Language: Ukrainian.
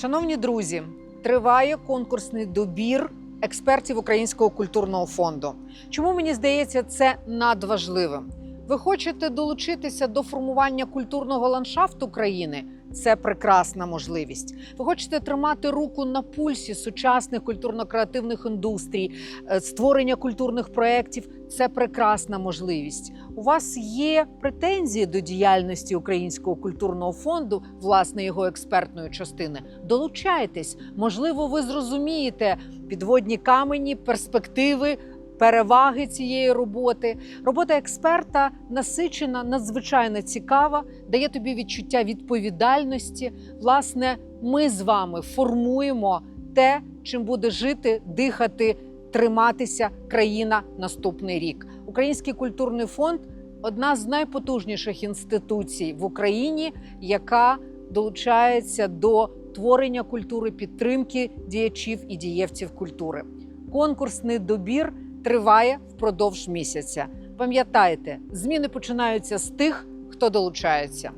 Шановні друзі, триває конкурсний добір експертів Українського культурного фонду. Чому мені здається це надважливим? Ви хочете долучитися до формування культурного ландшафту країни? Це прекрасна можливість. Ви хочете тримати руку на пульсі сучасних культурно-креативних індустрій, е, створення культурних проєктів це прекрасна можливість. У вас є претензії до діяльності Українського культурного фонду, власне, його експертної частини. Долучайтесь, можливо, ви зрозумієте підводні камені, перспективи. Переваги цієї роботи. Робота експерта насичена, надзвичайно цікава, дає тобі відчуття відповідальності. Власне, ми з вами формуємо те, чим буде жити, дихати, триматися країна наступний рік. Український культурний фонд одна з найпотужніших інституцій в Україні, яка долучається до творення культури, підтримки діячів і дієвців культури. Конкурсний добір триває впродовж місяця. Пам'ятайте, зміни починаються з тих, хто долучається.